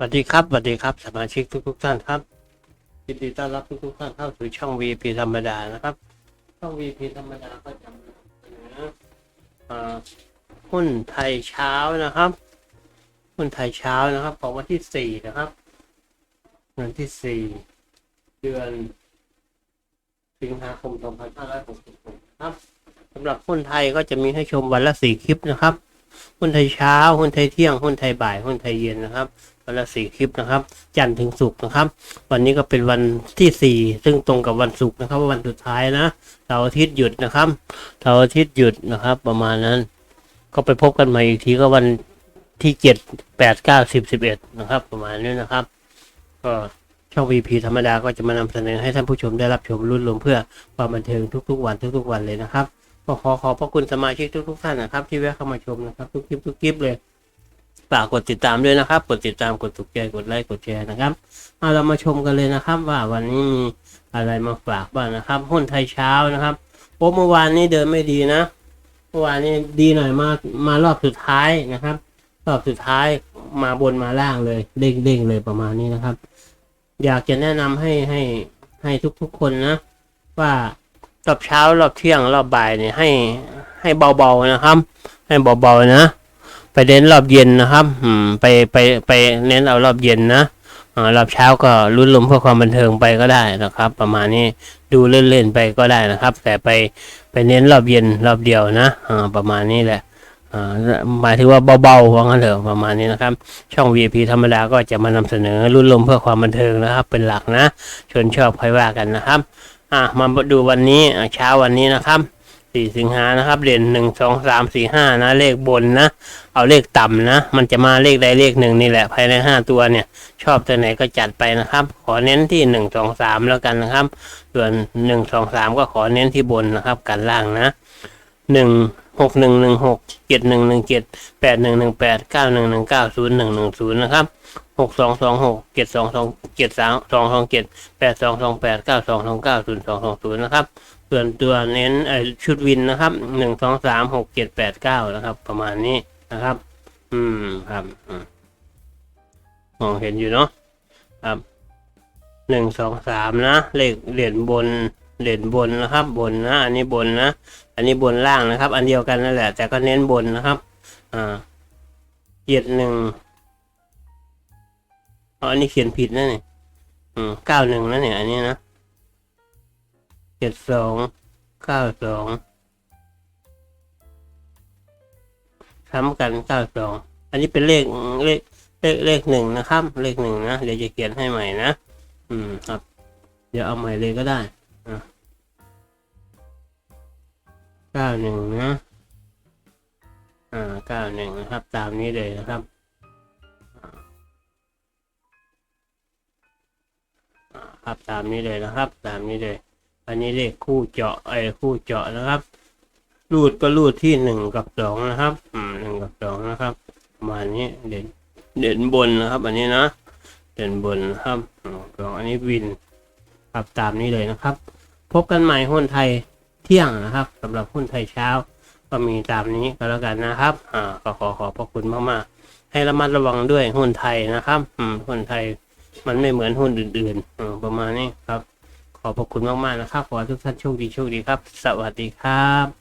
สวัสดีครับสวัสดีครับ สมาชิกทุกทุกท่านครับยินดีต้อนรับทุกทุกท่านเข้าสู่ช่อง VP ธรรมดานะครับ ช่อง VP ธรรมดาก็จะเสนออ่าหุ้นไทยเช้านะครับหุ้นไทยเช้านะครับ ของวันที่สี่นะครับวันที่สี่เดือนสิงหาคม2566ครับสำหรับหุ้นไทยก็จะมีให้ชมวันละสี่คลิปนะครับหุ้นไทยเช้าหุ้นไทยเที่ยงหุ้นไทยบ่ายหุ้นไทยเย็นนะครับ วันละสี่คลิปนะครับ จันทร์ถึงศุกร์นะครับ วันนี้ก็เป็นวันที่สี่ซึ่งตรงกับวันศุกร์นะครับวันสุดท้ายนะเสาร์อาทิตย์หยุดนะครับเสาร์อาทิตย์หยุดนะครับ ประมาณนั้น ก็ไปพบกันใหม่อีกทีก็วันที่เจ็ดแปดเก้าสิบสิบเอ็ดนะครับ ประมาณนี้นะครับก็ช่อง VP ธรรมดาก็จะมานำเสนอให้ท่านผู้ชมได้รับชมรุ่นรวมเพื่อความบันเทิงทุกๆ วันทุกๆวันเลยนะครับก็ขอขอบพระคุณสมาชิกทุกๆท่านนะครับ ที่แวะเข้ามาชมนะครับ ทุกคลิปทุกคลิปเลย ฝากกดติดตามด้วยนะครับ กดติดตามกดถูกใจกดไลค์กดแชร์นะครับเอาเรามาชมกันเลยนะครับ ว่าวันนี้มีอะไรมาฝากบ้างนะครับ หุ้นไทยเช้านะครับโอ้เมื่อวานนี้เดินไม่ดีนะเมื่อวานนี้ดีหน่อยมามารอบสุดท้ายนะครับ รอบสุดท้ายมาบนมาล่างเลยเด้งเด้งๆเลยประมาณนี้นะครับ อยากจะแนะนำให้ให้ให้ทุกๆคนนะ ว่ารอบเช้ารอบเที่ยงรอบบ่ายเนี่ยให้ให้เบาๆนะครับ ให้เบาๆนะ ไปเน้นรอบเย็นนะครับ อืม ไปไปไปเน้นเอารอบเย็นนะอ่ารอบเช้าก็ลุ้นลมเพื่อความบันเทิงไปก็ได้นะครับ ประมาณนี้ดูเล่นๆไปก็ได้นะครับ แต่ไปไปเน้นรอบเย็นรอบเดียวนะอ่าประมาณนี้แหละอ่าหมายถึงว่าเบาๆว่างั้นเถอะประมาณนี้นะครับ ช่อง VIP ธรรมดาก็จะมานำเสนอรุ่นลมเพื่อความบันเทิงนะครับ เป็นหลักนะชวนชอบใค่อยว่ากันนะครับ อะมาดูวันนี้อะเช้าวันนี้นะครับ สี่สิงหานะครับเด่นหนึ่งสองสามสี่ห้านะเลขบนนะ เอาเลขต่ำนะ มันจะมาเลขใดเลขหนึ่งนี่แหละภายในห้าตัวเนี่ย ชอบตัวไหนก็จัดไปนะครับ ขอเน้นที่หนึ่งสองสามแล้วกันนะครับ ส่วนหนึ่งสองสามก็ขอเน้นที่บนนะครับกันล่างนะหนึ่งหกหนึ่งหนึ่งหกเจ็ดหนึ่งหนึ่งเจ็ดแปดหนึ่งหนึ่งแปดเก้าหนึ่งหนึ่งเก้าศูนย์หนึ่งหนึ่งศูนย์นะครับ หกสองสองหกเจ็ดสองสองเจ็ดสามสองสองเจ็ดแปดสองสองแปดเก้าสองสองเก้าศูนย์สองสองศูนย์นะครับส่วนตัวเน้นชุดวินนะครับหนึ่งสองสามหกเจ็ดแปดเก้านะครับ ประมาณนี้นะครับ อืมครับอืมมองเห็นอยู่เนาะครับหนึ่งสองสามนะเลขเหรียญบนเหรียญบนนะครับ บนนะ อันนี้บนนะ อันนี้บนล่างนะครับ อันเดียวกันนั่นแหละ แต่ก็เน้นบนนะครับ อ่าเจ็ดหนึ่ง อ๋ออันนี้เขียนผิดนะเนี่ยอืมเก้าหนึ่งนะเนี่ย อันนี้นะเจ็ดสองเก้าสองซ้ำกันเก้าสองอันนี้เป็นเลขเลขเลขเลขหนึ่งนะครับ เลขหนึ่งนะ เดี๋ยวจะเขียนให้ใหม่นะ อืมครับ เดี๋ยวเอาใหม่เลยก็ได้เก้าหนึ่งนะ อ่าเก้าหนึ่งนะครับ ตามนี้เลยนะครับ ครับตามนี้เลยนะครับ ตามนี้เลย อันนี้เลขคู่เจาะไอ้คู่เจาะนะครับรูดก็รูดที่หนึ่งกับสองนะครับ อืมหนึ่งกับสองนะครับประมาณนี้เด่นเด่นบนนะครับ อันนี้นะเด่นบนนะครับสองอันนี้วินครับตามนี้เลยนะครับ พบกันใหม่หุ้นไทยเที่ยงนะครับสำหรับหุ้นไทยเช้า ก็มีตามนี้ก็แล้วกันนะครับ อ่าก็ขอขอบพระคุณมากๆให้ระมัดระวังด้วยหุ้นไทยนะครับ อืมหุ้นไทย มันไม่เหมือนหุ้นอื่นๆประมาณนี้ครับ ขอบพระคุณมากๆนะครับ ขอทุกท่านโชคดีโชคดีครับ สวัสดีครับ